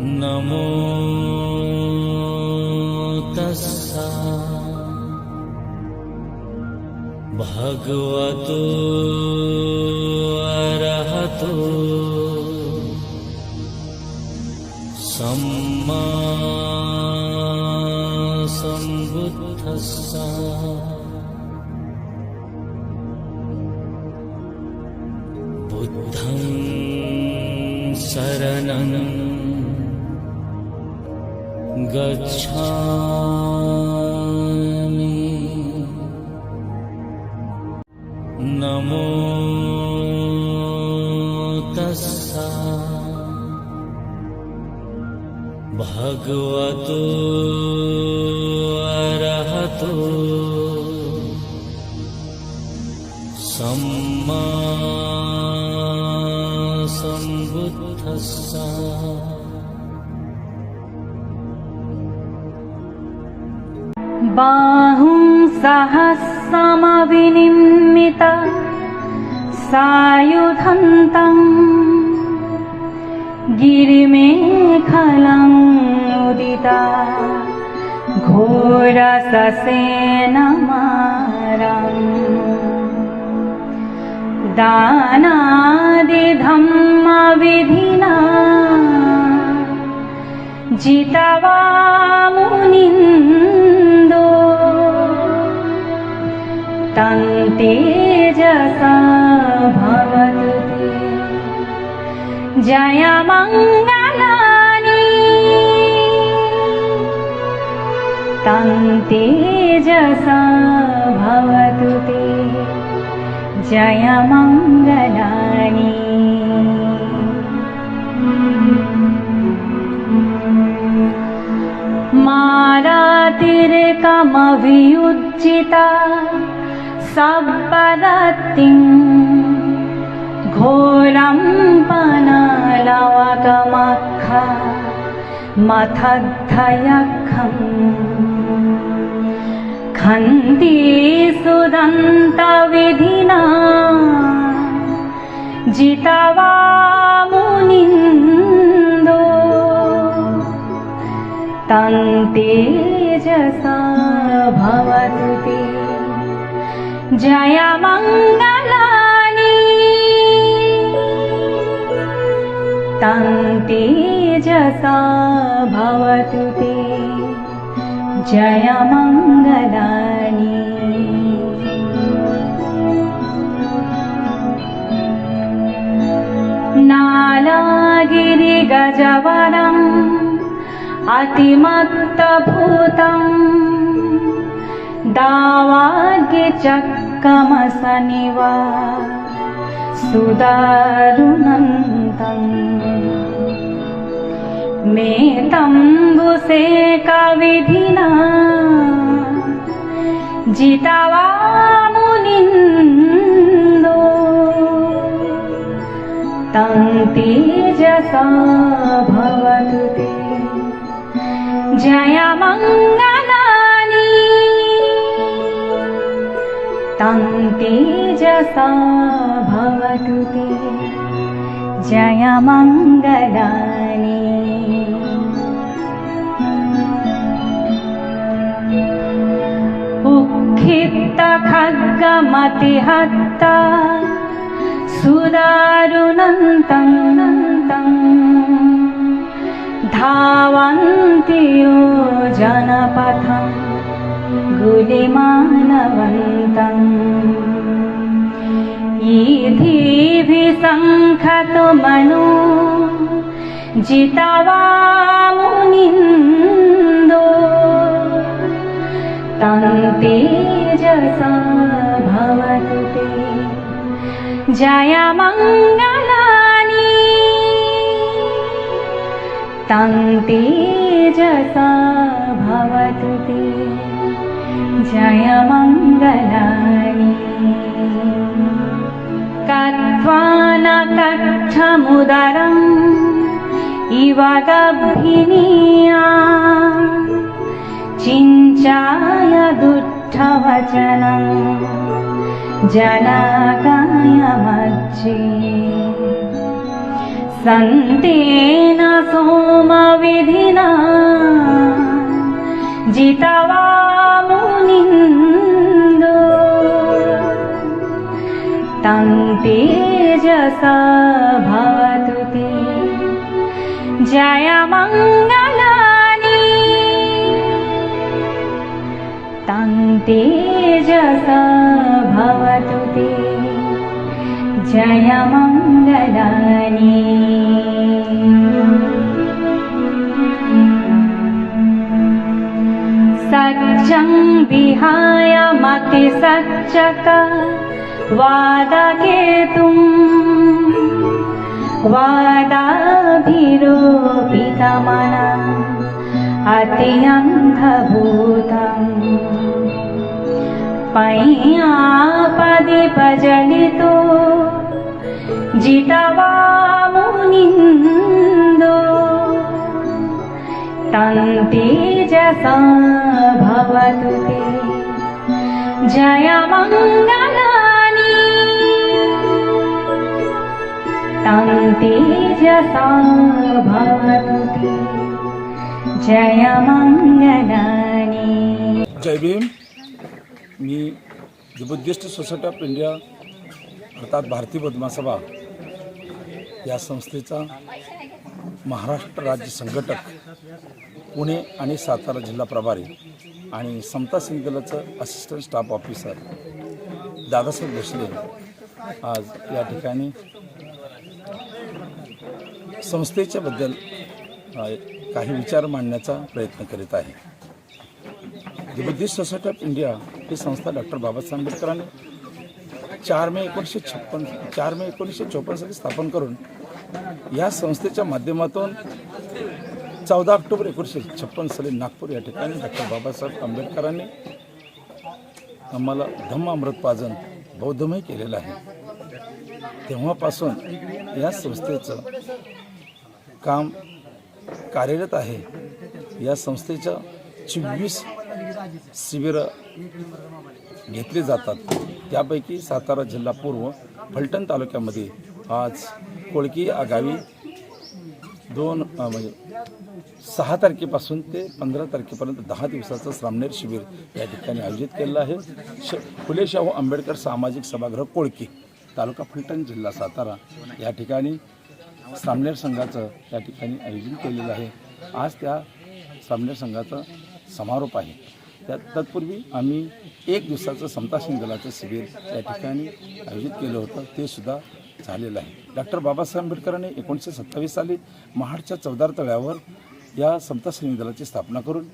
नमो तस्सा। भगवतो अरहतो। सम्मा सम्बुद्धस्सा गच्छामि। नमो तस्सा भगवतो अरहतो सम्मा सम्बुद्धस्सा बाहुं सहस्रमविनिर्मित सायुधन्तम् गिरिमेखलम् उदिता घोरससेनमारम्। दानादिधम्मविधिना जितवा मुनिन्दो तं तेजसा भवतु जय मङ्गलानि। तं तेजसा भवतु ते जय मङ्गलानि। मारातिर्कमभियुचिता सब्बदत्तिम् घोरं पनलवकमख मथद्धयखम् खन्ति सुदन्तविधिना जितवा मुनिन्दो तन्तेजसा ते जयमङ्गलानि तन्तेजसा भवतु ते। जयमङ्गलानि नालागिरि गजवरम् अतिमत्तभूतं। दावाग्चक्र कमसनि वा सुदरुनन्तम् मे तम्बुसे कविधिना जितवा तं तेजसा भवतु ते। जयमङ्ग तेजसा भवतु ते। जयमङ्गलानि दुःखित्त खग्गमतिहत्त सुदारुनन्तं नन्तं धावन्तिो जनपथम्। नवन्तम् ईधि सङ्खतु मनो जितवामुनिन्दो तं तेजसा भवतु ते जयमङ्गलानि। तं तेजसा भवतु ते जयमङ्गलानि कत्वा न कक्षमुदरम् इव गभिनीया चिञ्चाय दुःखवचनम् जनाकाय जनगयमजि सन्तेन सोमविधिना जितवा तेजसा भवतु ते जयमङ्गलानि तं तेजसा भवतु ते जयमङ्गलानि सज्जं विहाय मतिसच्चक। वादकेतुम् वादाभिरूपितमनम् अति अन्धभूतम् प्रजलितो जितवामुनिन्दो। तन्तेजसा भवतु ते। जयमङ्गल तेजसा भवतु। जय भीम। मी बुद्धिस्ट सोसायटी ऑफ इंडिया अर्थात भारतीय बदमासभा या संस्थेचा महाराष्ट्र राज्य संघटक पुणे आणि सातारा जिल्हा प्रभारी आणि समता सिंगलचं assistant staff officer Dadasaheb Bhosale आज या ठिकाणी संस्थेच्याबद्दल काही विचार मांडण्याचा प्रयत्न करीत आहे. The Buddhist society of India ही संस्था डॉक्टर बाबासाहेब आंबेडकरांनी चार मे एकोणीसशे छप्पन चार मे एकोणीसशे चोपन्न साली स्थापन करून या संस्थेच्या माध्यमातून चौदा ऑक्टोबर एकोणीसशे छप्पन साली नागपूर या ठिकाणी डॉक्टर बाबासाहेब आंबेडकरांनी आम्हाला धम्म अमृतपाजन बौद्धमय केलेलं आहे. तेव्हापासून या संस्थेचं काम कार्यरत आहे. या संस्थेच्या चोवीस शिबिरं घेतली जातात. त्यापैकी सातारा जिल्हा पूर्व फलटण तालुक्यामध्ये आज कोळकी आगावी दोन म्हणजे सहा तारखेपासून ते पंधरा तारखेपर्यंत दहा दिवसाचं श्रामनेर शिबिर या ठिकाणी आयोजित केलेलं आहे. श फुले शाहू आंबेडकर सामाजिक सभागृह कोळकी तालुका फलटण जिल्हा सातारा या ठिकाणी सामनेर संघाचं या ठिकाणी आयोजन केलेलं आहे. आज त्या सामनेर संघाचा समारोप आहे. त्या तत्पूर्वी आम्ही एक दिवसाचं समता दलाचं शिबिर त्या ठिकाणी आयोजित केलं होतं. ते सुद्धा झालेलं आहे. डॉक्टर बाबासाहेब आंबेडकरांनी एकोणीसशे सत्तावीस साली महाडच्या चौदार तळ्यावर या समता सैनिक दलाची स्थापना करून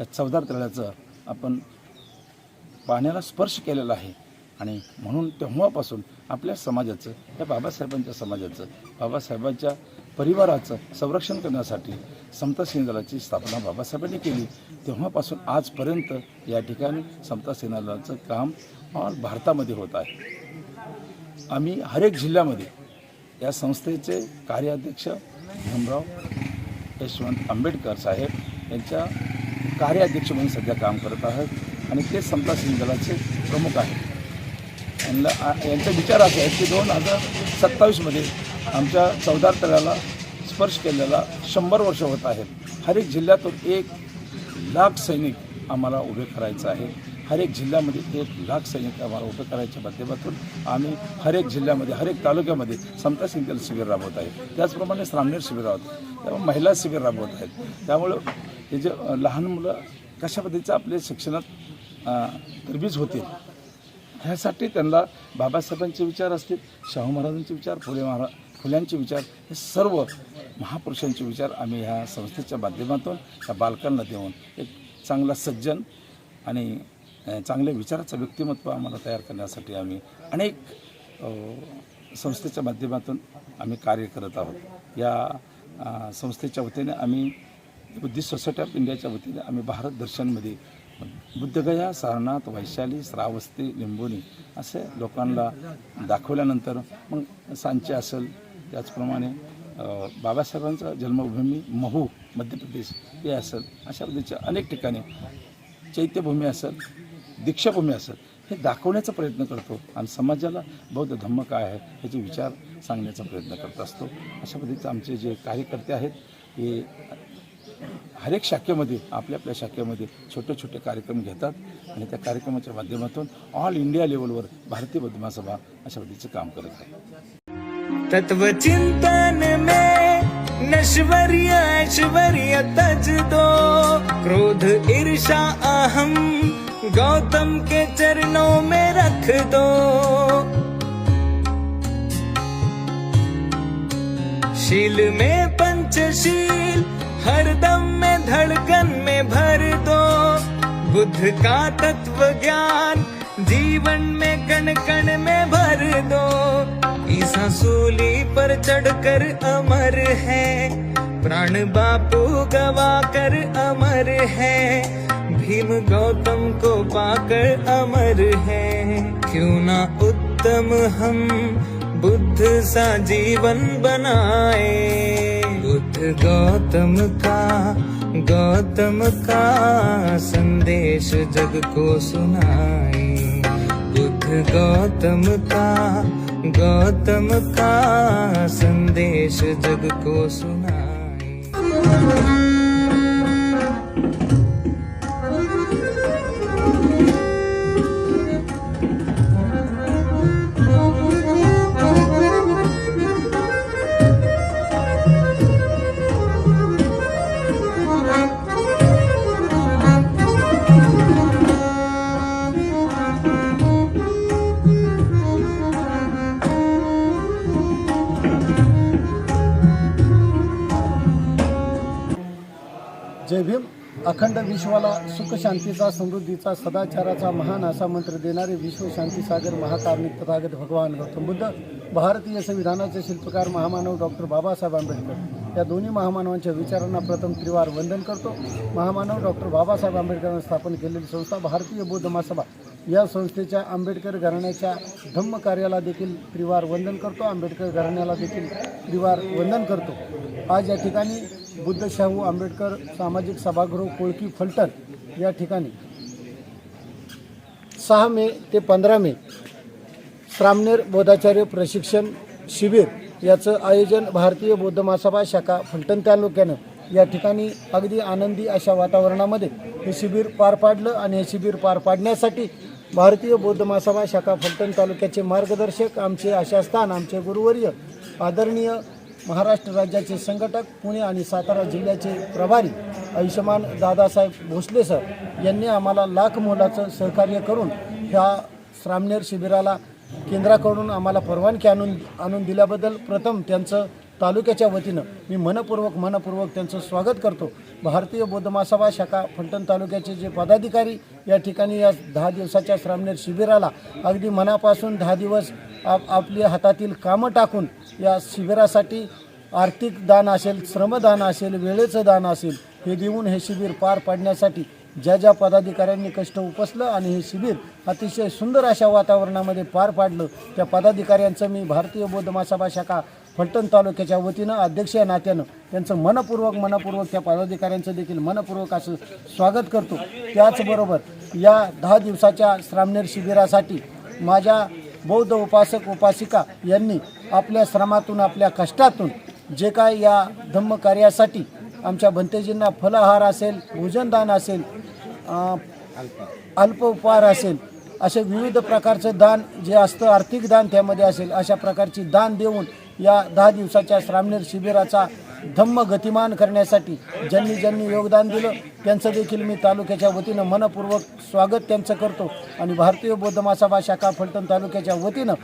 या चौदार तळ्याचं आपण पाण्याला स्पर्श केलेला आहे. आणि म्हणून तेव्हापासून आपल्या समाजाचं या बाबासाहेबांच्या समाजाचं बाबासाहेबांच्या परिवाराचं संरक्षण करण्यासाठी समता सेनादलाची स्थापना बाबासाहेबांनी केली. तेव्हापासून आजपर्यंत या ठिकाणी समता सेनादलाचं काम ऑल भारतामध्ये होत आहे. आम्ही हरेक जिल्ह्यामध्ये या संस्थेचे कार्याध्यक्ष भीमराव यशवंत आंबेडकर साहेब यांच्या कार्याध्यक्ष म्हणून सध्या काम करत आहोत आणि ते समता सिंग दलाचे प्रमुख आहेत. यांना यांचा विचार असा आहे की दोन हजार सत्तावीसमध्ये आमच्या चौदार तळ्याला स्पर्श केलेला शंभर वर्ष होत आहेत. हर एक जिल्ह्यातून एक लाख सैनिक आम्हाला उभे करायचं आहे. हर एक जिल्ह्यामध्ये एक लाख सैनिक आम्हाला उभे करायच्या माध्यमातून आम्ही हर एक जिल्ह्यामध्ये हर एक तालुक्यामध्ये समता सिंगल शिबिर राबवत आहे. त्याचप्रमाणे श्रामणेर शिबिर राबवत त्यामुळे महिला शिबिर राबवत आहेत. त्यामुळं हे जे लहान मुलं कशा पद्धतीचं आपल्या शिक्षणात तरबीज होतील ह्यासाठी त्यांना बाबासाहेबांचे विचार असतील शाहू महाराजांचे विचार फुले महाराज फुल्यांचे विचार हे सर्व महापुरुषांचे विचार आम्ही ह्या संस्थेच्या माध्यमातून त्या बालकांना देऊन एक चांगला सज्जन आणि चांगल्या विचाराचं व्यक्तिमत्व आम्हाला तयार करण्यासाठी आम्ही अनेक संस्थेच्या माध्यमातून आम्ही कार्य करत आहोत. या संस्थेच्या वतीने आम्ही बुद्धिस्ट सोसायटी ऑफ इंडियाच्या वतीने आम्ही भारत दर्शनमध्ये बुद्धगया सारनाथ वैशाली श्रावस्ती लिंबोनी असे लोकांना दाखवल्यानंतर मग सांचे असेल त्याचप्रमाणे बाबासाहेबांचं बाबासाहेबांचा जन्मभूमी महू मध्य प्रदेश हे असेल अशा पद्धतीच्या अनेक ठिकाणी चैत्यभूमी असेल दीक्षाभूमी असेल हे दाखवण्याचा प्रयत्न करतो. आणि समाजाला बौद्ध धम्म काय आहे ह्याचे विचार सांगण्याचा प्रयत्न करत असतो. अशा पद्धतीचे आमचे जे कार्यकर्ते आहेत हे हर एक शाखेमध्ये आपल्या आपल्या शाखेमध्ये छोटे छोटे कार्यक्रम घेतात आणि त्या कार्यक्रमाच्या माध्यमातून ऑल इंडिया लेवलवर भारतीय बौद्ध सभा अशा पद्धतीचं काम करत आहे. तत्वचिंतन में नश्वर्य ऐश्वर्य तज दो। क्रोध ईर्षा अहम गौतम के चरणों में रख दो। शील में पंचशील हरदम में धड़कन में भर दो। बुद्ध का तत्व ज्ञान जीवन में कण कण में भर दो। ईसा सूली पर चढ़कर अमर है। प्राण बापू गवा कर अमर है। भीम गौतम को पाकर अमर है। क्यों ना उत्तम हम बुद्ध सा जीवन बनाए? बुद्ध गौतम का गौतम का संदेश जग को सुनाए बुद्ध गौतम का गौतम का संदेश जग को सुनाए जय भीम. अखंड विश्वाला सुख शांतीचा समृद्धीचा सदाचाराचा महान असा मंत्र देणारे विश्व शांती तथागत भगवान गौतम बुद्ध भारतीय संविधानाचे शिल्पकार महामानव डॉक्टर बाबासाहेब आंबेडकर. या दोन्ही महामानवांच्या विचारांना प्रथम त्रिवार वंदन करतो. महामानव डॉक्टर बाबासाहेब आंबेडकरांनी स्थापन केलेली संस्था भारतीय बौद्ध महासभा. या संस्थेच्या आंबेडकर घराण्याच्या धम्म कार्याला देखील त्रिवार वंदन करतो. आंबेडकर घराण्याला देखील त्रिवार वंदन करतो. आज या ठिकाणी बुद्ध शाहू आंबेडकर सामाजिक सभागृह कोळकी फलटण या ठिकाणी. सहा मे ते पंधरा मे श्रामनेर बोधाचार्य प्रशिक्षण शिबिर याचं आयोजन भारतीय बौद्ध महासभा शाखा फलटण तालुक्यानं या ठिकाणी अगदी आनंदी अशा वातावरणामध्ये हे शिबिर पार पाडलं आणि हे शिबिर पार पाडण्यासाठी भारतीय बौद्ध महासभा शाखा फलटण तालुक्याचे मार्गदर्शक आमचे आशास्थान आमचे गुरुवर्य आदरणीय महाराष्ट्र राज्याचे संघटक पुणे आणि सातारा जिल्ह्याचे प्रभारी आयुष्यमान दादासाहेब भोसले सर यांनी आम्हाला लाख मोलाचं सहकार्य करून ह्या श्रामनेर शिबिराला केंद्राकडून आम्हाला परवानगी आणून आणून दिल्याबद्दल प्रथम त्यांचं तालुक्याच्या वतीनं मी मनपूर्वक मनपूर्वक त्यांचं स्वागत करतो. भारतीय बौद्ध महासभा शाखा फलटण तालुक्याचे जे पदाधिकारी या ठिकाणी या दहा दिवसाच्या श्रामनेर शिबिराला अगदी मनापासून दहा दिवस आप आपली हातातील कामं टाकून या शिबिरासाठी आर्थिक दान असेल श्रमदान असेल वेळेचं दान असेल हे देऊन हे शिबिर पार पाडण्यासाठी ज्या ज्या पदाधिकाऱ्यांनी कष्ट उपसलं आणि हे शिबिर अतिशय सुंदर अशा वातावरणामध्ये पार पाडलं त्या पदाधिकाऱ्यांचं मी भारतीय बौद्ध महासभा शाखा फलटण तालुक्याच्या वतीनं अध्यक्ष या नात्यानं त्यांचं मनपूर्वक मनपूर्वक त्या पदाधिकाऱ्यांचं देखील मनपूर्वक असं स्वागत करतो. त्याचबरोबर या दहा दिवसाच्या श्रामनेर शिबिरासाठी माझ्या बौद्ध उपासक उपासिका यांनी आपल्या श्रमातून आपल्या कष्टातून जे काय या धम्म कार्यासाठी आमच्या भंतेजींना फलाहार असेल भोजनदान असेल अल्प उपहार असेल असे विविध प्रकारचं दान जे असतं आर्थिक दान त्यामध्ये असेल अशा प्रकारची दान देऊन या दहा दिवसाच्या श्रामनेर शिबिराचा धम्म गतिमान करण्यासाठी ज्यांनी ज्यांनी योगदान दिलं त्यांचं देखील मी तालुक्याच्या वतीनं मनपूर्वक स्वागत त्यांचं करतो. आणि भारतीय बौद्ध मासाबा शाखा फलटण तालुक्याच्या वतीनं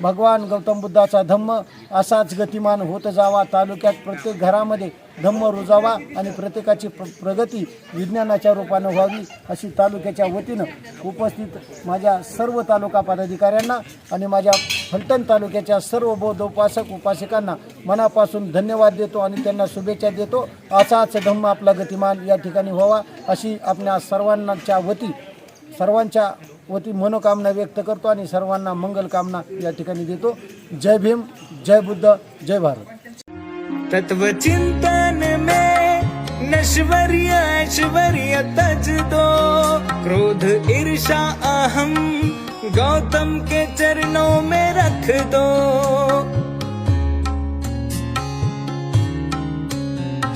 भगवान गौतम बुद्धाचा धम्म असाच गतिमान होत जावा. तालुक्यात प्रत्येक घरामध्ये धम्म रुजावा आणि प्रत्येकाची प्र प्रगती विज्ञानाच्या रूपानं व्हावी अशी तालुक्याच्या वतीनं उपस्थित माझ्या सर्व तालुका पदाधिकाऱ्यांना आणि माझ्या फलटण तालुक्याच्या सर्व बौद्ध उपासक उपासिकांना मनापासून धन्यवाद देतो आणि त्यांना शुभेच्छा देतो. असाच धम्म आपला गतिमान या ठिकाणी व्हावा अशी आपल्या सर्वांच्या वती सर्वांच्या वती मनोकामना व्यक्त करतो आणि सर्वांना मंगल कामना या ठिकाणी देतो जय भीम जय बुद्ध जय भारत तत्व चिंतन में नश्वर्य ऐश्वर्य तज दो क्रोध ईर्षा अहम गौतम के चरणों में रख दो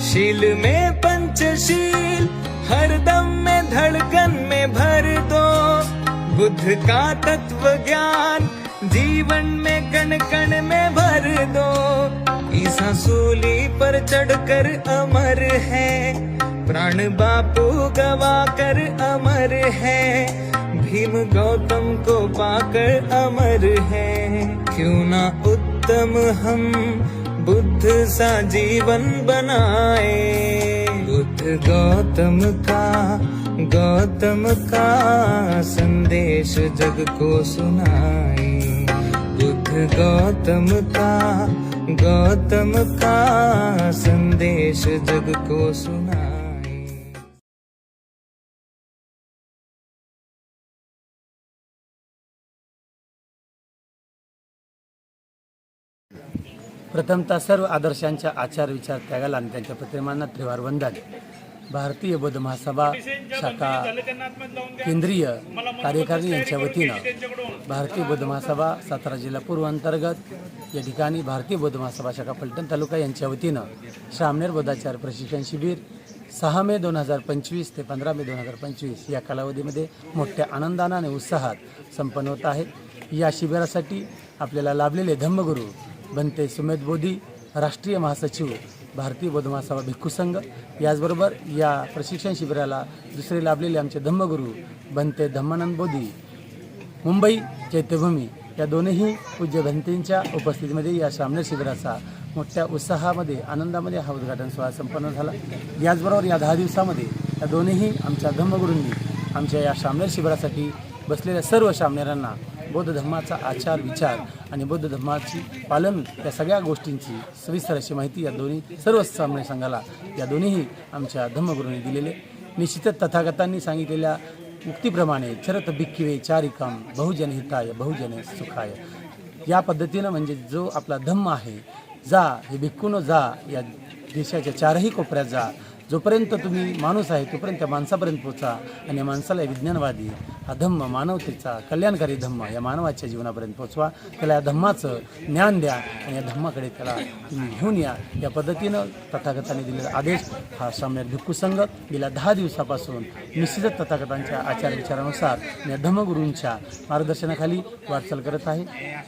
शील में पंचशील हरदम में धड़कन में भर दो बुद्ध का तत्व ज्ञान जीवन में कण कण में भर दो। ईसा सूली पर चढ़कर अमर है। प्राण बापू गवा कर अमर है। भीम गौतम को पाकर अमर है। क्यों ना उत्तम हम बुद्ध सा जीवन बनाए? गौतम का गौतम का संदेश जग को सुनाए बुद्ध गौतम का गौतम का संदेश जग को सुनाए प्रथमतः सर्व आदर्शांच्या आचार विचार त्यागाला आणि त्यांच्या प्रतिमांना त्रिवार वंदन. भारतीय बौद्ध महासभा शाखा केंद्रीय कार्यकारिणी यांच्या वतीनं भारतीय बौद्ध महासभा सातारा जिल्हा पूर्व अंतर्गत या ठिकाणी भारतीय बौद्ध महासभा शाखा फलटण तालुका यांच्या वतीनं श्रामनेर बौद्धाचार प्रशिक्षण शिबिर सहा मे दोन हजार पंचवीस ते पंधरा मे दोन हजार पंचवीस या कालावधीमध्ये मोठ्या आनंदानं आणि उत्साहात संपन्न होत आहे. या शिबिरासाठी आपल्याला लाभलेले धम्मगुरू बनते. सुमेध बोधी राष्ट्रीय महासचिव भारतीय बौद्ध महासभा भिक्खू संघ. याचबरोबर या प्रशिक्षण शिबिराला दुसरे लाभलेले आमचे धम्मगुरू बनते धम्मानंद बोधी. मुंबई चैत्यभूमी या दोनही पूज्य भंतेंच्या उपस्थितीमध्ये या सामने शिबिराचा मोठ्या उत्साहामध्ये आनंदामध्ये हा उद्घाटन सोहळा संपन्न झाला. याचबरोबर या दहा दिवसामध्ये या दोन्ही आमच्या धम्मगुरूंनी आमच्या या सामनेर शिबिरासाठी बसलेल्या सर्व सामनेरांना बौद्ध धर्माचा आचार विचार आणि बौद्ध धर्माची पालन या सगळ्या गोष्टींची सविस्तर अशी माहिती या दोन्ही सर्व सामने संघाला या दोन्हीही आमच्या धम्मगुरूंनी दिलेले. निश्चितच तथागतांनी सांगितलेल्या उक्तीप्रमाणे चरत भिक्खिवे चारिकाम बहुजन हिताय बहुजन सुखाय. या पद्धतीनं म्हणजे जो आपला धम्म आहे जा हे भिक्खून जा या देशाच्या चारही कोपऱ्यात जा जोपर्यंत तुम्ही माणूस आहे तोपर्यंत त्या माणसापर्यंत पोचा आणि या माणसाला विज्ञानवादी हा धम्म मानवतेचा कल्याणकारी धम्म या मानवाच्या जीवनापर्यंत पोचवा. त्याला या धम्माचं ज्ञान द्या आणि या धम्माकडे त्याला तुम्ही घेऊन या. या पद्धतीनं तथागताने दिलेला आदेश हा साम्य भिक्खू संघ गेल्या दहा दिवसापासून निश्चितच तथागतांच्या आचार विचारानुसार या धम्मगुरूंच्या मार्गदर्शनाखाली वाटचाल करत आहे.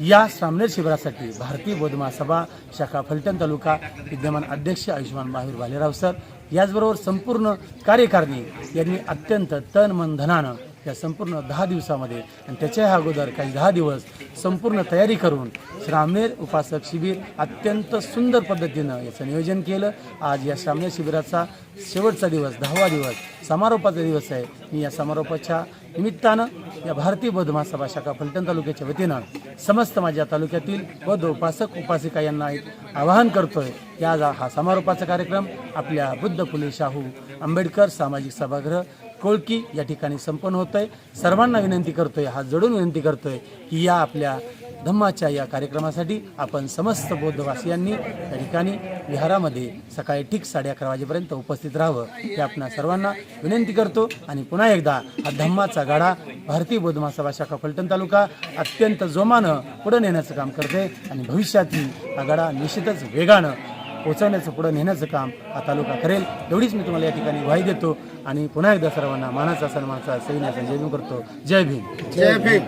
या सामनेर शिबिरासाठी भारतीय बौद्ध महासभा शाखा फलटण तालुका विद्यमान अध्यक्ष आयुष्यमान महावीर भालेराव सर याचबरोबर संपूर्ण कार्यकारिणी यांनी अत्यंत तन मन धनानं या संपूर्ण दहा दिवसामध्ये. आणि त्याच्या अगोदर काही दहा दिवस संपूर्ण तयारी करून श्रामनेर उपासक शिबिर अत्यंत सुंदर पद्धतीनं याचं नियोजन केलं. आज या श्रामनेर शिबिराचा शेवटचा दिवस दहावा दिवस समारोपाचा दिवस आहे. मी या समारोपाच्या निमित्तानं या भारतीय बौद्ध महासभा शाखा फलटण तालुक्याच्या वतीनं समस्त माझ्या तालुक्यातील बौद्ध उपासक उपासिका यांना एक आवाहन करतोय की आज हा समारोपाचा कार्यक्रम आपल्या बुद्ध फुले शाहू आंबेडकर सामाजिक सभागृह कोळकी या ठिकाणी संपन्न होतोय. सर्वांना विनंती करतोय हा जोडून विनंती करतोय की या आपल्या धम्माच्या या कार्यक्रमासाठी आपण समस्त बौद्धवासियांनी या ठिकाणी विहारामध्ये सकाळी ठीक साडे अकरा वाजेपर्यंत उपस्थित राहावं हे आपणा सर्वांना विनंती करतो. आणि पुन्हा एकदा हा धम्माचा गाडा भारतीय बौद्ध महासभा शाखा फलटण तालुका अत्यंत जोमानं पुढे नेण्याचं काम करते आणि भविष्यातही हा गाडा निश्चितच वेगानं पोचवण्याचं पुढं नेण्याचं काम हा तालुका करेल. एवढीच मी तुम्हाला या ठिकाणी ग्वाही देतो. आणि पुन्हा एकदा सर्वांना मानाचा सन्मानाचा सैन्याचा जय करतो. जय भीम. जय भीम.